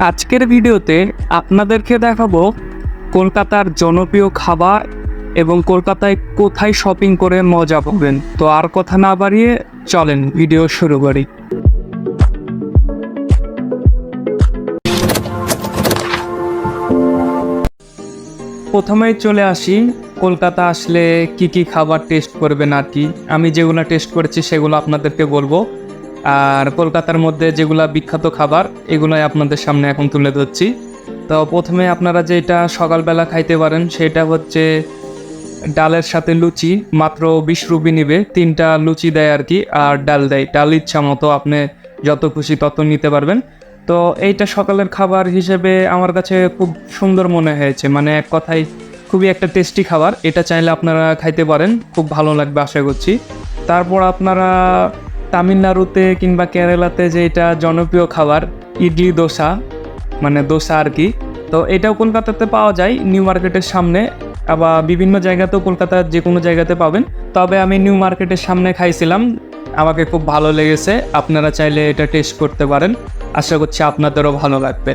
আজকের ভিডিওতে আপনাদেরকে দেখাবো কলকাতার জনপ্রিয় খাবার এবং কলকাতায় কোথায় শপিং করে মজা পাবেন। তো আর কথা না বাড়িয়ে চলেন ভিডিও শুরু করি। প্রথমেই চলে আসি, কলকাতা আসলে কি কি খাবার টেস্ট করবেন আর কি? আমি যেগুলো টেস্ট করেছি সেগুলো আপনাদেরকে বলব। আর কলকাতার মধ্যে যেগুলো বিখ্যাত খাবার, এগুলোই আপনাদের সামনে এখন তুলে ধরছি। তো প্রথমে আপনারা যেটা সকালবেলা খাইতে পারেন, সেটা হচ্ছে ডালের সাথে লুচি, মাত্র বিশ রুপি নিবে। তিনটা লুচি দেয় আর কি আর ডাল দেয়। ডাল ইচ্ছা মতো আপনি যত খুশি তত নিতে পারবেন। তো এইটা সকালের খাবার হিসেবে আমার কাছে খুব সুন্দর মনে হয়েছে। মানে এক কথায় খুবই একটা টেস্টি খাবার। এটা চাইলে আপনারা খাইতে পারেন, খুব ভালো লাগবে আশা করছি। তারপর আপনারা তামিলনাড়ুতে কিংবা কেরালাতে যে এটা জনপ্রিয় খাবার, ইডলি দোসা মানে দোসা আর কি। তো এটাও কলকাতাতে পাওয়া যায়, নিউ মার্কেটের সামনে, আবার বিভিন্ন জায়গাতেও কলকাতার যে কোনো জায়গাতে পাবেন। তবে আমি নিউ মার্কেটের সামনে খাইছিলাম, আমাকে খুব ভালো লেগেছে, আপনারা চাইলে এটা টেস্ট করতে পারেন। আশা করছি আপনাদেরও ভালো লাগবে।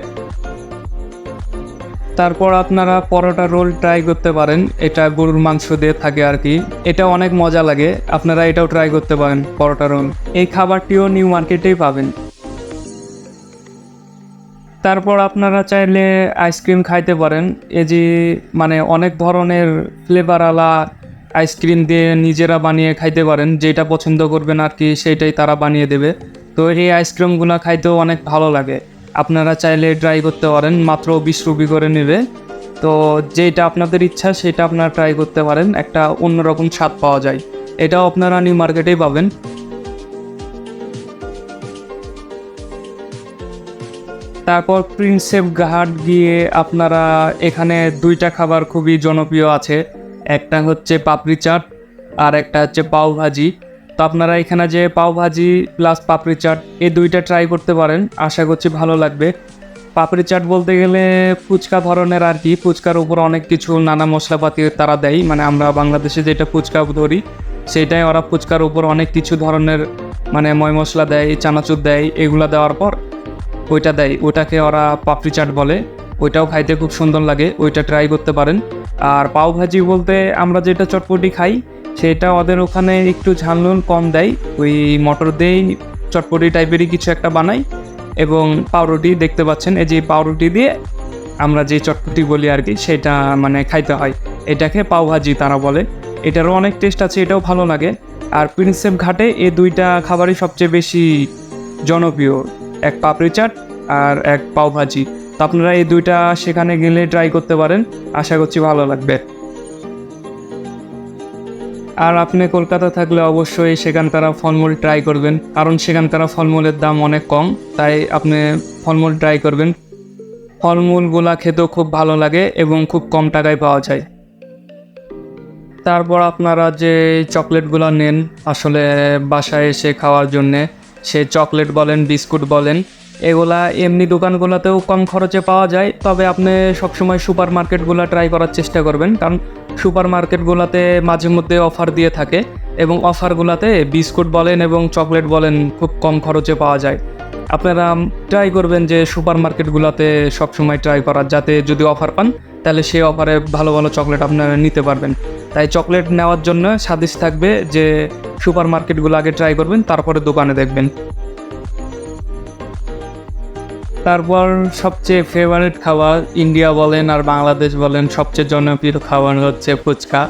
তারপর আপনারা পরোটা রোল ট্রাই করতে পারেন। এটা গরুর মাংস দিয়ে থাকে আর কি। এটা অনেক মজা লাগে। আপনারা এটাও ট্রাই করতে পারেন, পরোটা রোল এই খাবারটিও নিউ মার্কেটেই পাবেন। তারপর আপনারা চাইলে আইসক্রিম খাইতে পারেন। এই যে মানে অনেক ধরনের ফ্লেভারওয়ালা আইসক্রিম দিয়ে নিজেরা বানিয়ে খাইতে পারেন। যেটা পছন্দ করবেন আর কি, সেইটাই তারা বানিয়ে দেবে। তো এই আইসক্রিমগুলো খাইতেও অনেক ভালো লাগে। আপনারা চাইলে ট্রাই করতে পারেন, মাত্র বিশ রুপি করে নেবে। তো যেটা আপনাদের ইচ্ছা সেটা আপনারা ট্রাই করতে পারেন, একটা অন্যরকম স্বাদ পাওয়া যায়। এটাও আপনারা নিউ মার্কেটেই পাবেন। তারপর প্রিন্সেপ ঘাট গিয়ে আপনারা এখানে দুইটা খাবার খুবই জনপ্রিয় আছে। একটা হচ্ছে পাপড়ি চাট, আর একটা হচ্ছে পাও ভাজি তো আপনারা এখানে যে পাও ভাজি প্লাস পাপড়ি চাট, এই দুইটা ট্রাই করতে পারেন। আশা করছি ভালো লাগবে। পাপড়ি চাট বলতে গেলে ফুচকা ধরনের আর কি। ফুচকার উপর অনেক কিছু নানা মশলাপাতি তারা দেয়। মানে আমরা বাংলাদেশে যেটা ফুচকা ধরি, সেটাই ওরা ফুচকার উপর অনেক কিছু ধরনের মানে ময় মশলা দেয়, চানাচুর দেয়, এগুলো দেওয়ার পর ওইটা দেয়। ওটাকে ওরা পাপড়ি চাট বলে। ওইটাও খাইতে খুব সুন্দর লাগে। ওইটা ট্রাই করতে পারেন। আর পাও ভাজি বলতে আমরা যেটা চটপটি খাই, সেটা ওদের ওখানে একটু ঝাল নুন কম দেয়। ওই মটর দিয়েই চটপটি টাইপেরই কিছু একটা বানাই এবং পাউরুটি দেখতে পাচ্ছেন, এই যে পাউরুটি দিয়ে আমরা যে চটপটি বলি আর কি, সেটা মানে খাইতে হয়। এটাকে পাও ভাজি তারা বলে। এটারও অনেক টেস্ট আছে, এটাও ভালো লাগে। আর প্রিন্সেপ ঘাটে এই দুইটা খাবারই সবচেয়ে বেশি জনপ্রিয়। এক পাপড়ি চাট আর এক পাও ভাজি। তো আপনারা এই দুইটা সেখানে গেলে ট্রাই করতে পারেন। আশা করছি ভালো লাগবে। আর আপনি কলকাতা থাকলে অবশ্যই সেখানকার ফলমূল ট্রাই করবেন। কারণ সেখানকার ফলমূলের দাম অনেক কম, তাই আপনি ফলমূল ট্রাই করবেন। ফলমূলগুলা খেতেও খুব ভালো লাগে এবং খুব কম টাকায় পাওয়া যায়। তারপর আপনারা যে চকলেটগুলো নেন, আসলে বাসায় এসে খাওয়ার জন্যে সে চকলেট বলেন, বিস্কুট বলেন এগুলা এমনি দোকানগুলোতেও কম খরচে পাওয়া যায়, তবে আপনি সবসময় সুপার মার্কেটগুলো ট্রাই করার চেষ্টা করবেন। কারণ সুপার মার্কেটগুলোতে মাঝে মধ্যে অফার দিয়ে থাকে এবং অফারগুলোতে বিস্কুট বলেন এবং চকলেট বলেন খুব কম খরচে পাওয়া যায়। আপনারা ট্রাই করবেন যে সুপার মার্কেটগুলোতে সবসময় ট্রাই করার, যাতে যদি অফার পান, তাহলে সেই অফারে ভালো ভালো চকলেট আপনারা নিতে পারবেন। তাই চকলেট নেওয়ার জন্য সাদিস থাকবে যে সুপার মার্কেটগুলো আগে ট্রাই করবেন, তারপরে দোকানে দেখবেন। তারপর সবচেয়ে ফেভারিট খাবার ইন্ডিয়া বলেন আর বাংলাদেশ বলেন সবচেয়ে জনপ্রিয় খাবার হচ্ছে ফুচকা।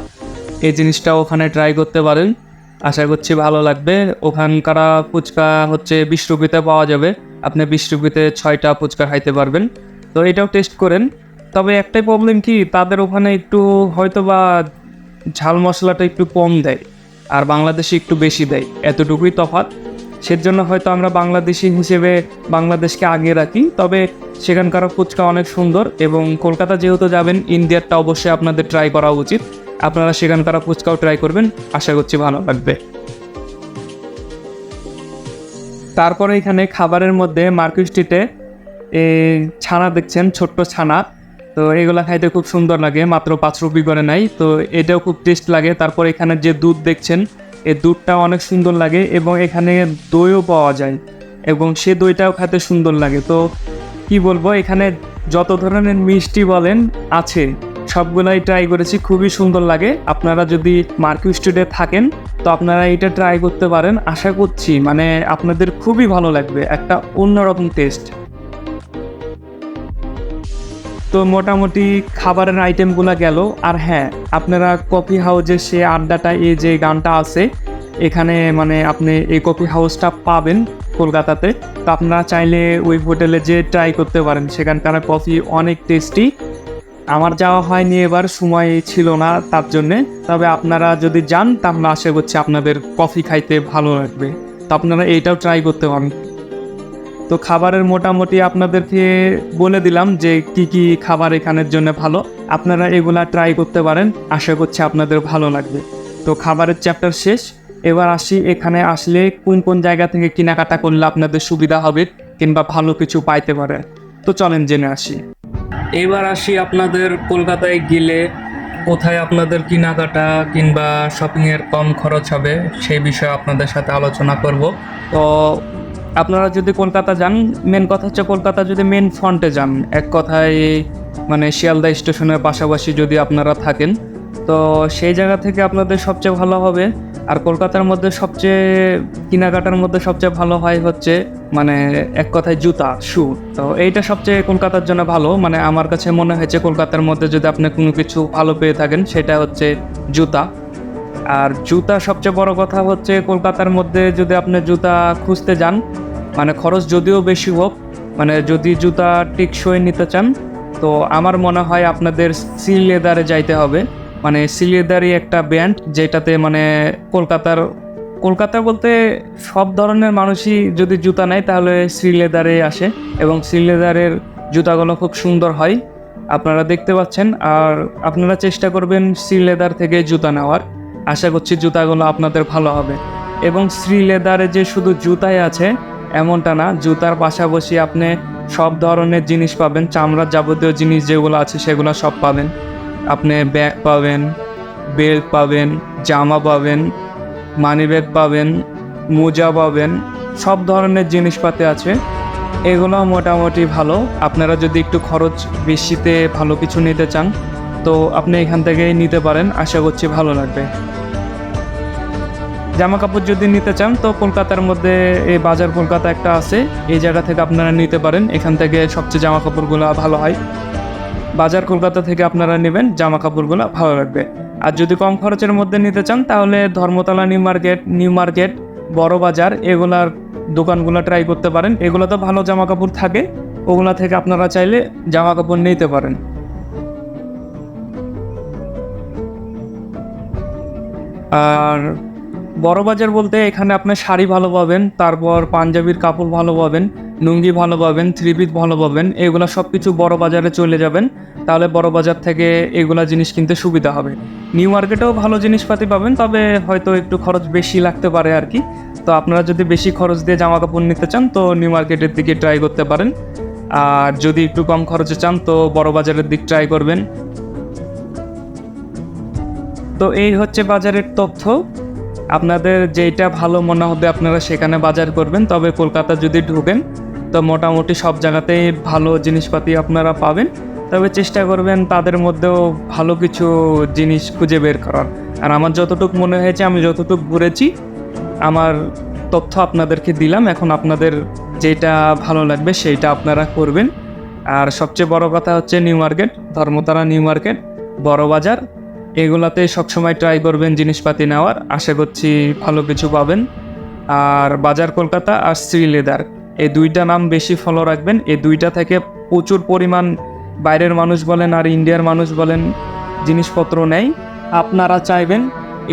এই জিনিসটা ওখানে ট্রাই করতে পারেন। আশা করছি ভালো লাগবে। ওখানকার ফুচকা হচ্ছে বিশ রুপিতে পাওয়া যাবে। আপনি বিশ রুপিতে ছয়টা ফুচকা খাইতে পারবেন। তো এটাও টেস্ট করেন। তবে একটাই প্রবলেম কি, তাদের ওখানে একটু হয়তো বা ঝাল মশলাটা একটু কম দেয়। আর বাংলাদেশে একটু বেশি দেয়। এতটুকুই তফাৎ। সেজন্য হয়তো আমরা বাংলাদেশি হিসেবে বাংলাদেশকে আগে রাখি। তবে সেখানকার ফুচকা অনেক সুন্দর এবং কলকাতা যেহেতু যাবেন, ইন্ডিয়ারটা অবশ্যই আপনাদের ট্রাই করা উচিত। আপনারা সেখানকার ফুচকাও ট্রাই করবেন, আশা করছি ভালো লাগবে। তারপরে এখানে খাবারের মধ্যে মার্কেট স্ট্রিটে ছানা দেখছেন, ছোট্ট ছানা। তো এগুলো খাইতে খুব সুন্দর লাগে, মাত্র পাঁচ রুপি করে নাই তো এটাও খুব টেস্ট লাগে। তারপর এখানে যে দুধ দেখছেন এই দুধটা অনেক সুন্দর লাগে এবং এখানে দইও পাওয়া যায় এবং সে দইটাও খেতে সুন্দর লাগে। তো কি বলব, এখানে যত ধরনের মিষ্টি বলেন আছে, সবগুলাই ট্রাই করেছি, খুবই সুন্দর লাগে। আপনারা যদি মার্কিউ স্টুডে থাকেন, তো আপনারা এটা ট্রাই করতে পারেন। আশা করছি মানে আপনাদের খুবই ভালো লাগবে, একটা অন্যরকম টেস্ট তো মোটামুটি খাবারের আইটেমগুলো গেল আর হ্যাঁ আপনারা কফি হাউজের সে আড্ডাটা, এই যে গানটা আছে, এখানে মানে আপনি এই কফি হাউসটা পাবেন কলকাতাতে। তো আপনারা চাইলে ওই হোটেলে যে ট্রাই করতে পারেন। সেখানকার কফি অনেক টেস্টি আমার যাওয়া হয়নি এবার, সময় ছিল না তার জন্যে। তবে আপনারা যদি যান, তাহলে আশা করছি আপনাদের কফি খাইতে ভালো লাগবে। তো আপনারা এইটাও ট্রাই করতে পারেন। তো খাবারের মোটামুটি আপনাদেরকে বলে দিলাম যে কি কি খাবার এখানের জন্য ভালো। আপনারা এগুলা ট্রাই করতে পারেন, আশা করছি আপনাদের ভালো লাগবে। তো খাবারের চ্যাপ্টার শেষ। এবার আসি এখানে আসলে কোন কোন জায়গা থেকে কেনাকাটা করলে আপনাদের সুবিধা হবে কিংবা ভালো কিছু পাইতে পারে। তো চলেন জেনে আসি। এবার আসি আপনাদের কলকাতায় গেলে কোথায় আপনাদের কেনাকাটা কিংবা শপিংয়ের কম খরচ হবে সেই বিষয়ে আপনাদের সাথে আলোচনা করব। তো আপনারা যদি কলকাতা যান মেন কথা হচ্ছে কলকাতা যদি মেন ফ্রন্টে যান, এক কথায় মানে শিয়ালদা স্টেশনের পাশাপাশি যদি আপনারা থাকেন, তো সেই জায়গা থেকে আপনাদের সবচেয়ে ভালো হবে। আর কলকাতার মধ্যে সবচেয়ে, কেনাকাটার মধ্যে সবচেয়ে ভালো হয় হচ্ছে মানে এক কথায় জুতা শু তো এইটা সবচেয়ে কলকাতার জন্য ভালো। মানে আমার কাছে মনে হয়েছে কলকাতার মধ্যে যদি আপনি কোনো কিছু ভালো পেয়ে থাকেন, সেটা হচ্ছে জুতা। আর জুতা সবচেয়ে বড় কথা হচ্ছে কলকাতার মধ্যে যদি আপনি জুতা খুঁজতে যান মানে খরচ যদিও বেশি হোক মানে যদি জুতা টেকসই নিতে চান, তো আমার মনে হয় আপনাদের সি লেদারে যাইতে হবে। মানে সি লেদারই একটা ব্যান্ড যেটাতে মানে কলকাতার, কলকাতা বলতে সব ধরনের মানুষই যদি জুতা নেয় তাহলে শ্রী লেদারে আসে এবং শ্রী লেদারের জুতাগুলো খুব সুন্দর হয়। আপনারা দেখতে পাচ্ছেন আর আপনারা চেষ্টা করবেন শ্রী লেদার থেকে জুতা নেওয়ার। আশা করছি জুতাগুলো আপনাদের ভালো হবে। এবং শ্রী লেদারে যে শুধু জুতাই আছে এমনটা না, জুতার পাশাপাশি আপনি সব ধরনের জিনিস পাবেন চামড়ার যাবতীয় জিনিস যেগুলো আছে সেগুলো সব পাবেন। আপনি ব্যাগ পাবেন, বেল্ট পাবেন, জামা পাবেন মানি ব্যাগ পাবেন, মোজা পাবেন, সব ধরনের জিনিসপাতি আছে। এগুলো মোটামুটি ভালো। আপনারা যদি একটু খরচ বেশিতে ভালো কিছু নিতে চান, তো আপনি এখান থেকেই নিতে পারেন। আশা করছি ভালো লাগবে। জামা কাপড় যদি নিতে চান, তো কলকাতার মধ্যে এই বাজার কলকাতা একটা আছে। এই জায়গা থেকে আপনারা নিতে পারেন। এখান থেকে সবচেয়ে জামা কাপড়গুলো ভালো হয়। বাজার কলকাতা থেকে আপনারা নেবেন জামা কাপড়গুলো ভালো লাগবে। আর যদি কম খরচের মধ্যে নিতে চান, তাহলে Dharmatala new market new market, Burrabazar, এগুলার দোকানগুলো ট্রাই করতে পারেন। এগুলো তো ভালো জামা কাপড় থাকে। ওগুলা থেকে আপনারা চাইলে জামা কাপড় নিতে পারেন। আর বড় বাজার বলতে এখানে আপনি শাড়ি ভালো পাবেন, তারপর পাঞ্জাবির কাপড় ভালো পাবেন, লুঙ্গি ভালো পাবেন থ্রি পিস ভালো পাবেন, এগুলো সব কিছু বড় বাজারে চলে যাবেন, তাহলে বড় বাজার থেকে এগুলো জিনিস কিনতে সুবিধা হবে। নিউ মার্কেটেও ভালো জিনিসপাতি পাবেন, তবে হয়তো একটু খরচ বেশি লাগতে পারে আর কি। তো আপনারা যদি বেশি খরচ দিয়ে জামা কাপড় নিতে চান, তো নিউ মার্কেটের দিকে ট্রাই করতে পারেন। আর যদি একটু কম খরচে চান, তো বড় বাজারের দিক ট্রাই করবেন। তো এই হচ্ছে বাজারের তথ্য। আপনাদের যেটা ভালো মনে হবে আপনারা সেখানে বাজার করবেন, তবে কলকাতা যদি ঢুকেন, তো মোটামুটি সব জায়গাতেই ভালো জিনিসপাতি আপনারা পাবেন। তবে চেষ্টা করবেন তাদের মধ্যেও ভালো কিছু জিনিস খুঁজে বের করার। আর আমার যতটুকু মনে হয়েছে, আমি যতটুকু ঘুরেছি, আমার তথ্য আপনাদেরকে দিলাম, এখন আপনাদের যেটা ভালো লাগবে সেইটা আপনারা করবেন। আর সবচেয়ে বড় কথা হচ্ছে new market Dharmatala new market, Burrabazar এগুলাতে সবসময় ট্রাই করবেন জিনিসপাতি নেওয়ার। আশা করছি ভালো কিছু পাবেন। আর বাজার কলকাতা আর শ্রী লেদার এই দুইটা নাম বেশি ফলো রাখবেন। এই দুইটা থেকে প্রচুর পরিমাণ বাইরের মানুষ বলেন আর ইন্ডিয়ার মানুষ বলেন জিনিসপত্র নেয় আপনারা চাইবেন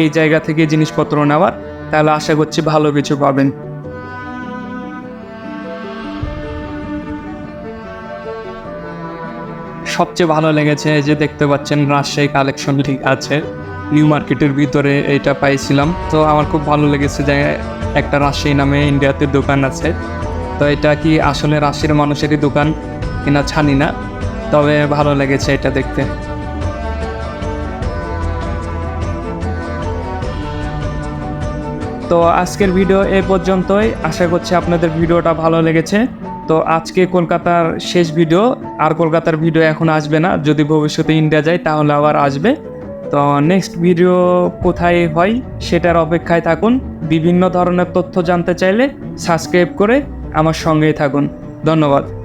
এই জায়গা থেকে জিনিসপত্র নেওয়ার। তাহলে আশা করছি ভালো কিছু পাবেন। সবচেয়ে ভালো লেগেছে যে দেখতে পাচ্ছেন রাজশাহী কালেকশন ঠিক আছে। নিউ মার্কেটের ভিতরে এটা পাইছিলাম। তো আমার খুব ভালো লেগেছে যে একটা রাজশাহী নামে ইন্ডিয়াতে দোকান আছে। তো এটা কি আসলে রাজশাহীর মানুষেরই দোকান কিনা ছানি না। তবে ভালো লেগেছে এটা দেখতে। তো আজকের ভিডিও এ পর্যন্তই। আশা করছি আপনাদের ভিডিওটা ভালো লেগেছে। তো আজকে কলকাতার শেষ ভিডিও আর কলকাতার ভিডিও এখন আসবে না। যদি ভবিষ্যতে ইন্ডিয়া যায়, তাহলে আবার আসবে। তো নেক্সট ভিডিও কোথায় হয়, সেটার অপেক্ষায় থাকুন। বিভিন্ন ধরনের তথ্য জানতে চাইলে সাবস্ক্রাইব করে আমার সঙ্গেই থাকুন। ধন্যবাদ।